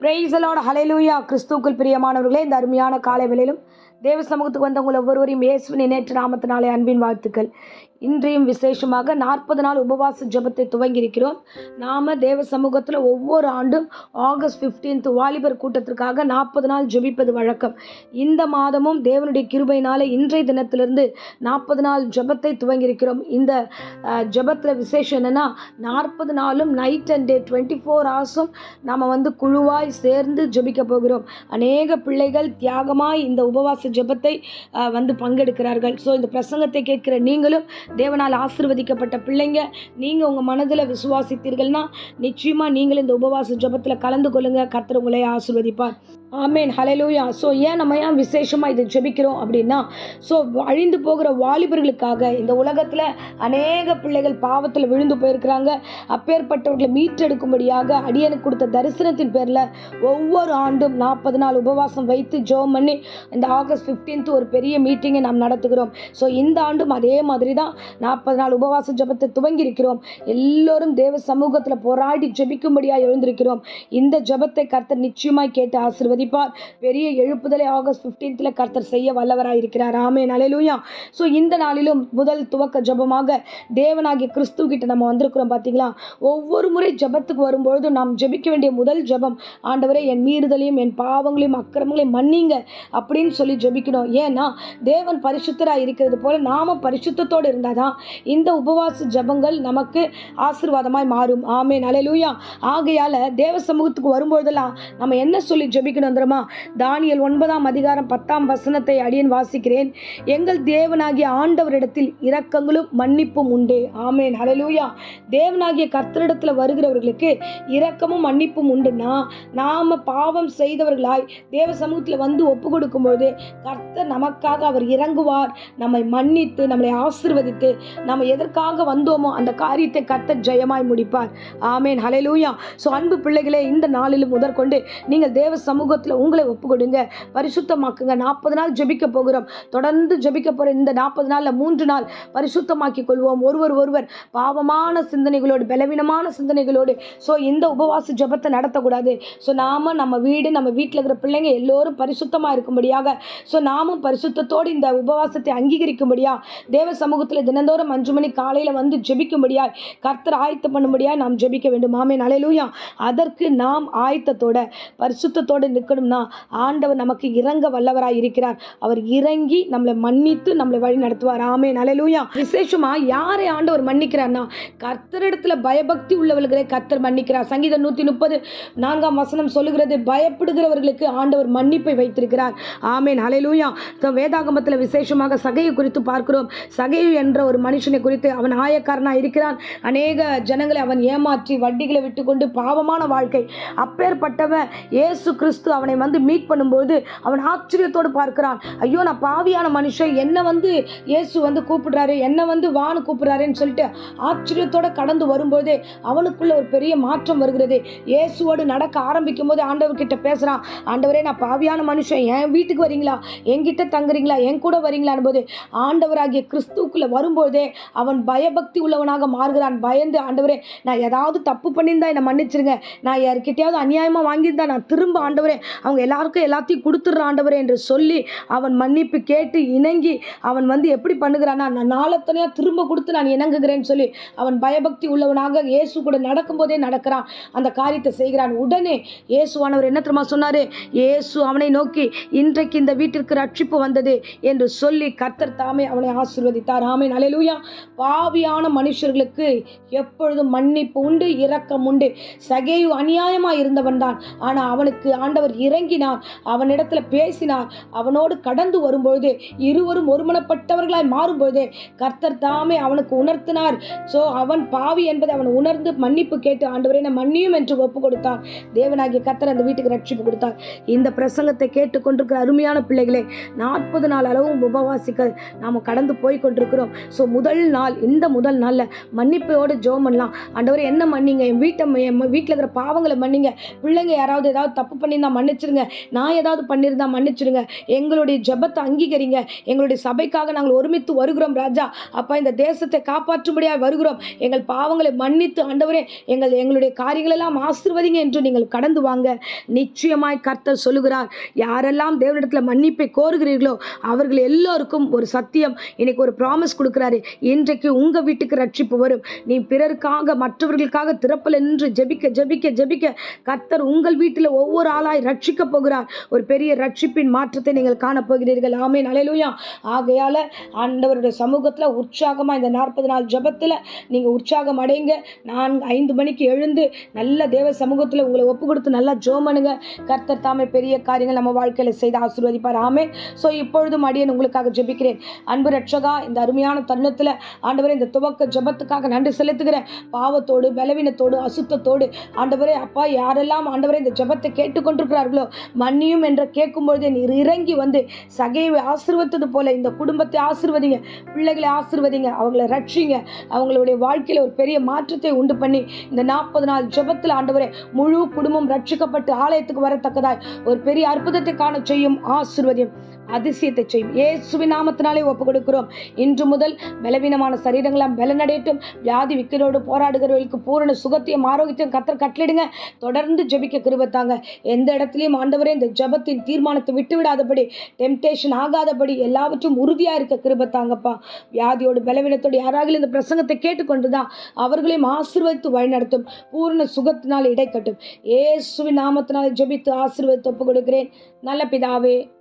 பிரைசலோட hallelujah கிறிஸ்துக்கள் பிரியமானவர்களே இந்த அருமையான காலை வேளையிலும் தேவ சமூகத்துக்கு வந்தவங்க ஒவ்வொருவரையும் இயேசுவின் நேற்று நாமத்தினாலே அன்பின் வாழ்த்துக்கள். இன்றையும் விசேஷமாக நாற்பது நாள் உபவாச ஜெபத்தை துவங்கியிருக்கிறோம். நாம் தேவ சமூகத்தில் ஒவ்வொரு ஆண்டும் ஆகஸ்ட் 15th வாலிபர் கூட்டத்திற்காக நாற்பது நாள் ஜெபிப்பது வழக்கம். இந்த மாதமும் தேவனுடைய கிருபையினால இன்றைய தினத்திலிருந்து நாற்பது நாள் ஜெபத்தை துவங்கியிருக்கிறோம். இந்த ஜெபத்தில் விசேஷம் என்னென்னா நாற்பது நாளும் night and day twenty four ஹவர்ஸும் நாம் வந்து குழுவாய் சேர்ந்து ஜபிக்க போகிறோம். அநேக பிள்ளைகள் தியாகமாய் இந்த உபவாச ஜெபத்தை வந்து பங்கெடுக்கிறார்கள். ஸோ இந்த பிரசங்கத்தை கேட்கிற நீங்களும் தேவனால் ஆசிர்வதிக்கப்பட்ட பிள்ளைங்க நீங்கள் உங்கள் மனதில் விசுவாசித்தீர்கள்னா நிச்சயமாக நீங்கள் இந்த உபவாச ஜெபத்தில் கலந்து கொள்ளுங்க. கர்த்தர் உங்களை ஆசீர்வதிப்பார். ஆமேன். ஹலலூயா ஸோ ஏன் நம்ம ஏன் விசேஷமாக இதை ஜெபிக்கிறோம் அப்படின்னா ஸோ அழிந்து போகிற வாலிபர்களுக்காக இந்த உலகத்தில் அநேக பிள்ளைகள் பாவத்தில் விழுந்து போயிருக்கிறாங்க. அப்பேற்பட்டவர்களை மீட்டெடுக்கும்படியாக அடியனுக்கு கொடுத்த தரிசனத்தின் பேரில் ஒவ்வொரு ஆண்டும் நாற்பது நாள் உபவாசம் வைத்து ஜெபம் பண்ணி இந்த ஆகஸ்ட் 15th ஒரு பெரிய மீட்டிங்கை நாம் நடத்துகிறோம். ஸோ இந்த ஆண்டும் அதே மாதிரி தான் நாற்பது நாள் உபவாச ஜெபத்தை துவங்கி இருக்கிறோம் எல்லோரும் தேவ சமூகத்தில் போராடி ஜெபிக்கும்படியாக எழுந்திருக்கிறோம். இந்த ஜெபத்தை கர்த்தர் நிச்சயமாக கேட்டு துதிப்பார் பெரிய எழுப்புதலை ஆகஸ்ட் 15th கர்த்தர் செய்ய வல்லவராக இருக்கிறார் ஆமே நலையிலூயா ஸோ இந்த நாளிலும் முதல் துவக்க ஜெபமாக தேவனாகிய கிறிஸ்துவ கிட்ட நம்ம வந்திருக்கிறோம் பார்த்தீங்களா ஒவ்வொரு முறை ஜெபத்துக்கு வரும்பொழுது நாம் ஜெபிக்க வேண்டிய முதல் ஜெபம் ஆண்டவரே என் மீறுதலையும் என் பாவங்களையும் அக்கிரமங்களையும் மன்னிங்க அப்படின்னு சொல்லி ஜெபிக்கணும். ஏன்னா தேவன் பரிசுத்தராக இருக்கிறது போல நாம பரிசுத்தத்தோடு இருந்தால் தான் இந்த உபவாச ஜெபங்கள் நமக்கு ஆசீர்வாதமாய் மாறும். ஆமே நலையிலூயா ஆகையால் தேவ சமூகத்துக்கு வரும்பொழுதெல்லாம் நம்ம என்ன சொல்லி ஜெபிக்கணும்? தெரியுமா தானியல் ஒன்பதாம் அதிகாரம் பத்தாம் வசனத்தை அடியன் வாசிக்கிறேன். எங்கள் தேவனாகிய ஆண்டவரிடத்தில் இரக்கங்களும் மன்னிப்பும் உண்டு. ஆமேன். ஹலலூயா தேவனாகிய கர்த்தரிடத்தில் வருகிறவர்களுக்கு இரக்கமும் மன்னிப்பும் உண்டுன்னா நாம பாவம் செய்தவர்களாய் தேவ சமூகத்தில் வந்து ஒப்பு கொடுக்கும்போது கர்த்தர் நமக்காக அவர் இறங்குவார். நம்மை மன்னித்து நம்மளை ஆசீர்வதித்து நம்ம எதற்காக வந்தோமோ அந்த காரியத்தை கர்த்தர் ஜெயமாய் முடிப்பார். ஆமேன். ஹலலூயா ஸோ அன்பு பிள்ளைகளே இந்த நாளிலும் முதற்கொண்டு நீங்கள் தேவ சமூகத்தில் உங்களை ஒப்பு கொடுங்க. பரிசுத்தமாக்குங்க. நாற்பது நாள் ஜெபிக்க போகிறோம். தொடர்ந்து ஜெபிக்க போகிற இந்த நாற்பது நாளில் மூன்று நாள் பரிசுத்தமாக்கி கொள்வோம். ஒருவர் ஒருவர் பாவமான சிந்தனைகளோடு பலவீனமான சிந்தனைகளோடு. ஸோ இந்த உபவாச ஜெபத்தை நடத்தக்கூடாது. ஸோ நாம நம்ம வீடு நம்ம வீட்டில் இருக்கிற பிள்ளைங்க எல்லோரும் பரிசுத்தமாக இருக்கும்படியாக. ஸோ நாமும் பரிசுத்தத்தோடு இந்த உபவாசத்தை அங்கீகரிக்கும்படியா தேவ சமூகத்தில் தினந்தோறும் அஞ்சு மணி காலையில் வந்து ஜெபிக்கும்படியாய் கர்த்தர் ஆயத்தம் பண்ணும்படியாய் நாம் ஜெபிக்க வேண்டும். ஆமே நலையிலூயா அதற்கு நாம் ஆயத்தத்தோட பரிசுத்தத்தோடு நிற்கணும்னா ஆண்டவர் நமக்கு இறங்க வல்லவராய் இருக்கிறார். அவர் இறங்கி நம்மளை மன்னித்து நம்மளை வழி நடத்துவார். ஆமே நலலூயா விசேஷமா யாரை ஆண்டவர் மன்னிக்கிறார்னா கர்த்தரிடத்துல பயபக்தி உள்ளவர்களை கர்த்தர் மன்னிக்கிறார். சங்கீதம் நூற்றி முப்பது நான்காம் வசனம் சொல்லுகிறது பயப்படுகிறவர்களுக்கு ஆண்டவர் மன்னிப்பை வைத்திருக்கிறார். ஆமேன். ஹalleluya வேதாகமத்தில் விசேஷமாக சகையை குறித்து பார்க்கிறோம். சகையு என்ற ஒரு மனுஷனை குறித்து அவன் ஆயக்காரனாக இருக்கிறான். அநேக ஜனங்களை அவன் ஏமாற்றி வட்டிகளை விட்டுக்கொண்டு பாவமான வாழ்க்கை. அப்பேற்பட்டவன் இயேசு கிறிஸ்து அவனை வந்து மீட் பண்ணும்போது அவன் ஆச்சரியத்தோடு பார்க்கிறான். ஐயோ நான் பாவியான மனுஷன். என்ன வந்து இயேசு வந்து கூப்பிடுறாரு. என்ன வந்து வான்னு கூப்பிடுறாருன்னு சொல்லிட்டு ஆச்சரியத்தோட கடந்து வரும்போதே அவனுக்குள்ள ஒரு பெரிய மாற்றம் வருகிறது. இயேசுவோடு நடக்க ஆரம்பிக்கும் போது ஆண்டவர் பேசுகிறான் ஆண்டவரே நான் பாவியான மனுஷன். என் வீட்டுக்கு வரீங்களா? என்கிட்ட தங்குறீங்களா? என் கூட வரீங்களான் போது ஆண்டவராகிய கிறிஸ்துக்குள்ளே வரும்போதே அவன் பயபக்தி உள்ளவனாக மாறுகிறான். பயந்து ஆண்டவரே நான் ஏதாவது தப்பு பண்ணியிருந்தா என்னை மன்னிச்சிருங்க. நான் யார்கிட்டயாவது அநியாயமாக வாங்கியிருந்தா நான் திரும்ப ஆண்டவரே அவங்க எல்லாருக்கும் எல்லாத்தையும் கொடுத்துட்றாண்டவரே என்று சொல்லி அவன் மன்னிப்பு கேட்டு இணங்கி அவன் வந்து எப்படி பண்ணுகிறான்னா நான் நாளத்தனையாக திரும்ப கொடுத்து நான் இணங்குகிறேன்னு சொல்லி அவன் பயபக்தி உள்ளவனாக இயேசு கூட நடக்கும்போதே நடக்கிறான். அந்த காரியத்தை செய்கிறான். உடனே இயேசுவானவர் என்ன தெரியுமா சொன்னாரு? இயேசு அவனை நோக்கி இன்றைக்கு இந்த வீட்டிற்கு ரட்சிப்பு வந்தது என்று சொல்லி கர்த்தர் தாமே அவனை ஆசிர்வதித்தார். ஆமென். அல்லேலூயா பாவியான மனுஷர்களுக்கு எப்பொழுதும் மன்னிப்பு உண்டு இரக்கம் உண்டு. சகேயு அநியாயமாக இருந்தவன் தான் ஆனால் அவனுக்கு ஆண்டவர் இறங்கினார். அவனிடத்துல பேசினார். அவனோடு கடந்து வரும்பொழுது இருவரும் ஒருமனப்பட்டவர்களாய் மாறும்பொழுது கர்த்தர் தாமே அவனுக்கு உணர்த்தினார். ஸோ அவன் பாவி என்பதை அவன் உணர்ந்து மன்னிப்பு கேட்டு ஆண்டவரே நான் மன்னியும் என்று ஒப்பு கொடுத்தான் தேவனாகிய கர்த்தர் அந்த வீட்டுக்கு ரட்சிப்பு கொடுத்தார். இந்த பிரசங்கத்தை கேட்டுக்கொண்டிருக்கிற அருமையான பிள்ளைகளே நாற்பது நாள் அளவும் உபவாசிகள் நாம் கடந்து போய் கொண்டிருக்கிறோம். ஸோ முதல் நாள் இந்த முதல் நாளில் மன்னிப்போட ஜோம் பண்ணலாம். ஆண்டவரே என்ன மன்னிங்க? என் வீட்டை என் வீட்டில் இருக்கிற பாவங்களை மன்னிங்க. பிள்ளைங்க யாராவது ஏதாவது தப்பு பண்ணியிருந்தா மன்னிச்சிருங்க. நான் ஏதாவது பண்ணியிருந்தா மன்னிச்சிடுங்க எங்களுடைய ஜெபத்தை அங்கீகரிங்க. எங்களுடைய சபைக்காக நாங்கள் ஒருமித்து வருகிறோம் ராஜா. அப்பா இந்த தேசத்தை காப்பாற்றும்படியாக வருகிறோம். எங்கள் பாவங்களை மன்னித்து ஆண்டவரே எங்கள் எங்களுடைய காரியங்களெல்லாம் ஆசிர்வதிங்க என்று நீங்கள் கடந்து வாங்க. நிச்சயமாய் கர்த்தர் சொல்லுகிறார். யாரெல்லாம் தேவனிடத்தில் மன்னிப்பை கோருகிறீர்களோ அவர்கள் எல்லோருக்கும் ஒரு சத்தியம். இன்னைக்கு ஒரு ப்ராமிஸ் கொடுக்குறாரு. இன்றைக்கு உங்கள் வீட்டுக்கு ரட்சிப்பு வரும். நீ பிறருக்காக மற்றவர்களுக்காக திறப்பல் என்று ஜெபிக்க ஜெபிக்க ஜெபிக்க கர்த்தர் உங்கள் வீட்டில் ஒவ்வொரு ஆளாய் ரட்சிக்க போகிறார். ஒரு பெரிய ரட்சிப்பின் மாற்றத்தை நீங்கள் காணப்போகிறீர்கள் ஆமே நலையிலுயா ஆகையால் ஆண்டவருடைய சமூகத்தில் உற்சாகமாக இந்த நாற்பது நாள் ஜெபத்தில் நீங்கள் உற்சாகம் அடைங்க. நான் ஐந்து மணிக்கு எழுந்து நல்ல தேவ சமூகத்தில் உங்களை ஒப்பு கொடுத்து நல்லா ஜோம் பண்ணுங்க. கர்த்தர் தாமே பெரிய காரியங்கள் நம்ம வாழ்க்கையில் செய்து ஆசீர்வதிப்பார். ஆமே ஸோ இப்பொழுதும் அடியன் உங்களுக்காக ஜெபிக்கிறேன். அன்பு ரட்சகா இந்த அருமையான தருணத்தில் ஆண்டவரே இந்த துவக்க ஜெபத்துக்காக நன்றி செலுத்துகிறேன். பாவத்தோடு பலவீனத்தோடு அசுத்தத்தோடு ஆண்டவரே அப்பா யாரெல்லாம் ஆண்டவரே இந்த ஜெபத்தை இருக்கிறார்களோ மன்னியும் என்று கேட்கும்பொழுது நீர் இறங்கி வந்து சகைவை ஆசிர்வத்தது போல இந்த குடும்பத்தை ஆசிர்வதிங்க பிள்ளைகளை ஆசிர்வதிங்க அவங்கள ரட்சிங்க. அவங்களுடைய வாழ்க்கையில் ஒரு பெரிய மாற்றத்தை உண்டு பண்ணி இந்த நாற்பது நாள் ஜெபத்தில் ஆண்டவரே முழு குடும்பம் ரட்சிக்கப்பட்டு ஆலயத்துக்கு வரத்தக்கதாய் ஒரு பெரிய அற்புதத்தை காண செய்யும் ஆசீர்வதியும். அதிசயத்தை செய்யும் ஏசுவி நாமத்தினாலே ஒப்பு கொடுக்கிறோம் இன்று முதல் பலவீனமான சரீரங்களாம் பலனடையட்டும். வியாதி விக்கிரோடு போராடுகிறவர்களுக்கு பூரண சுகத்தையும் ஆரோக்கியத்தையும் கத்தர் கட்டளிடுங்க தொடர்ந்து ஜெபிக்க கிருபத்தாங்க எந்த இடத்துலையும் ஆண்டவரே இந்த ஜெபத்தின் தீர்மானத்தை விட்டு விடாதபடி டெம்டேஷன் ஆகாதபடி எல்லாவற்றும் உறுதியாக இருக்க கிருபத்தாங்கப்பா வியாதியோடு பலவீனத்தோடு யாராகிலும் இந்த பிரசங்கத்தை கேட்டுக்கொண்டு தான் அவர்களையும் ஆசீர்வதித்து வழிநடத்தும். பூரண சுகத்தினால் இடைக்கட்டும். ஏசுவி நாமத்தினால் ஜெபித்து ஆசீர்வதித்து ஒப்பு கொடுக்கிறேன் நல்ல பிதாவே